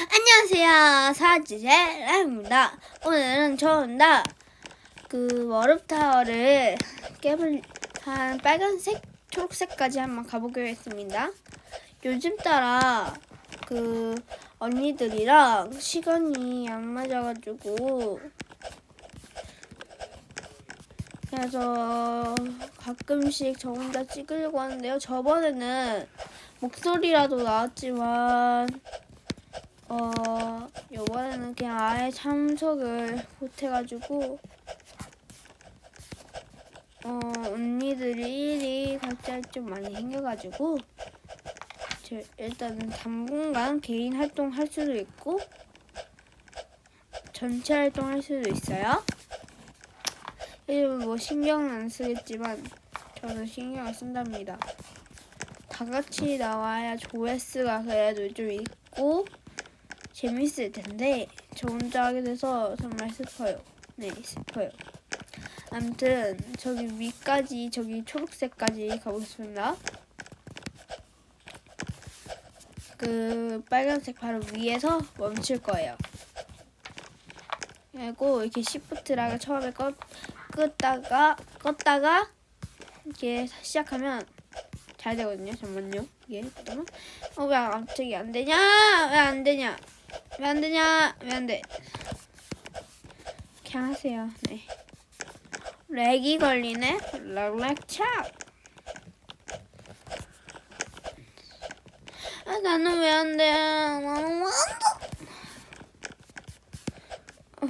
안녕하세요. 사지제 라입니다. 오늘은 저나 그 워럽타워를 깨볼 한 빨간색, 초록색까지 한번 가보기로 했습니다. 요즘 따라 그 언니들이랑 시간이 안 맞아가지고 그래서 가끔씩 저 혼자 찍으려고 하는데요. 저번에는 목소리라도 나왔지만 어, 요번에는 그냥 아예 참석을 못해가지고, 어, 언니들이 일이 갑자기 좀 많이 생겨가지고, 저 일단은 당분간 개인 활동 할 수도 있고, 전체 활동 할 수도 있어요. 이름은 뭐 신경은 안 쓰겠지만, 저는 신경을 쓴답니다. 다 같이 나와야 조회수가 그래도 좀 있고, 재밌을 텐데 저 혼자 하게 돼서 정말 슬퍼요. 네, 슬퍼요. 아무튼 저기 위까지 저기 초록색까지 가보겠습니다. 그 빨간색 바로 위에서 멈출 거예요. 그리고 이렇게 시프트라가 처음에 꺼, 끄다가 껐다가 이렇게 시작하면 잘 되거든요. 잠만요. 이게 잠깐만. 어왜 갑자기 안 되냐? 왜 안 되냐? 왜 안 되냐? 왜 안 돼? 그냥 하세요. 네. 렉이 걸리네. 렉렉차. 아 나는 왜 안 돼? 나는 왜 안 돼? 어,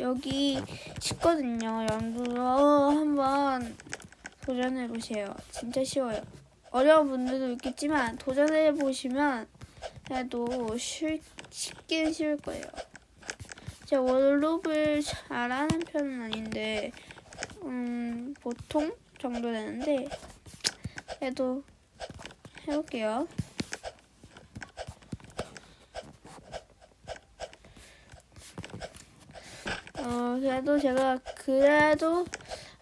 여기 쉽거든요. 여러분들 한번 도전해 보세요. 진짜 쉬워요. 어려운 분들도 있겠지만 도전해 보시면 그래도 쉽, 쉽긴 쉬울 거예요. 제가 원로를 잘하는 편은 아닌데 음, 보통 정도 되는데 그래도 해볼게요. 어 그래도 제가 그래도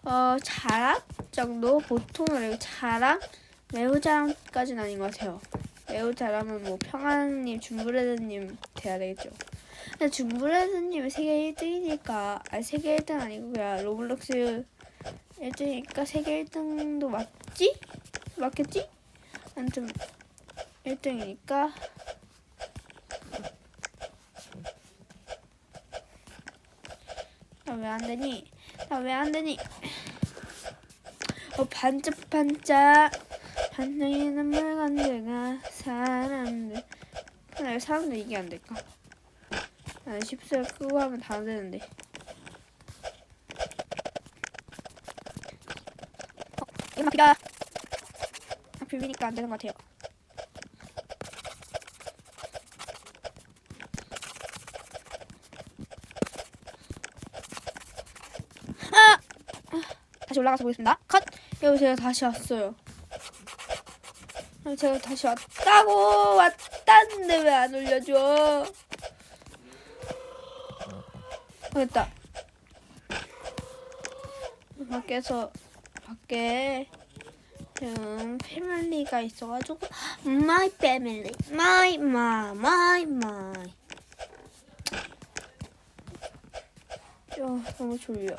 어 잘함 정도 보통은 잘함 매우 잘함까지는 아닌 것 같아요. 매우 잘하면 뭐 평안님, 준브레드님 돼야 되겠죠. 근데 준브레드님이 세계 1등이니까 아니 세계 1등 아니고 그냥 로블록스 1등이니까 세계 1등도 맞지? 맞겠지? 아무튼 1등이니까 나 왜 안 되니? 나 왜 안 되니? 어 반짝반짝 반짝이는 근데 왜 사람들 이게 안 될까? 나는 십수를 끄고 하면 다 되는데 어, 이거 막히다 아, 비비니까 안 되는 것 같아요 아! 아, 다시 올라가서 보겠습니다 컷! 여기 제가 다시 왔어요 아, 제가 다시 왔다고 왔 다는데 왜 안 올려줘? 어, 됐다. 밖에서 밖에 지금 패밀리가 있어가지고 my family, my my my my. 어, 너무 졸려.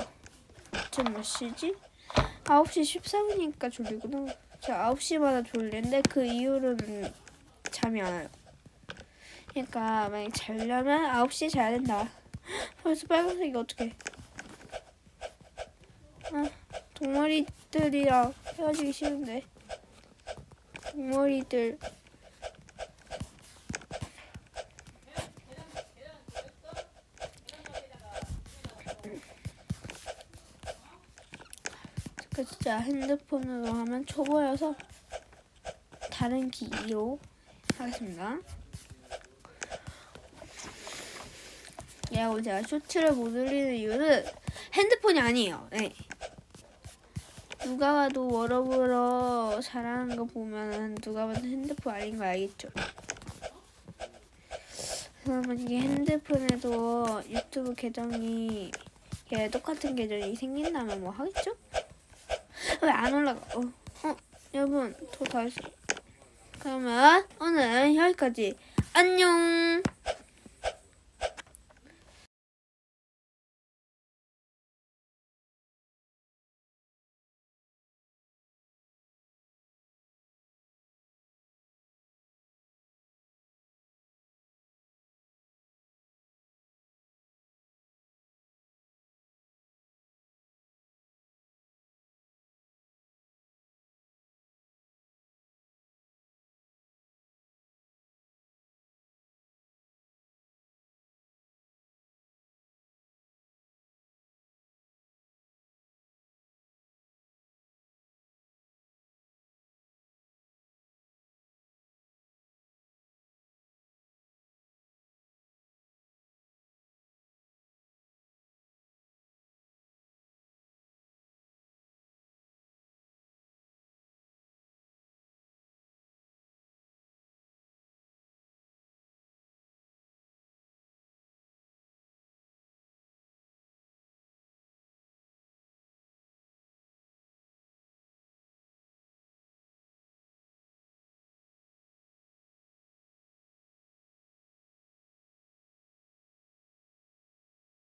지금 몇 시지? 9시 13분이니까 졸리구나. 저 9시마다 졸리는데 그 이후로는 잠이 안 와요. 그러니까 만약 자려면 9시에 자야 된다. 벌써 빨간색이 어떡해. 아, 동물이들이랑 헤어지기 싫은데. 동물이들. 그 진짜 핸드폰으로 하면 초보여서 다른 기기로 하겠습니다. 야, 오늘 제가 쇼츠를 못 올리는 이유는 핸드폰이 아니에요. 네. 누가 봐도 워러브러 잘하는 거 보면 누가 봐도 핸드폰 아닌 거 알겠죠? 그러면 이게 핸드폰에도 유튜브 계정이 예, 똑같은 계정이 생긴다면 뭐 하겠죠? 왜 안 올라가? 어, 어, 여러분, 더 다시. 그러면 오늘 여기까지. 안녕!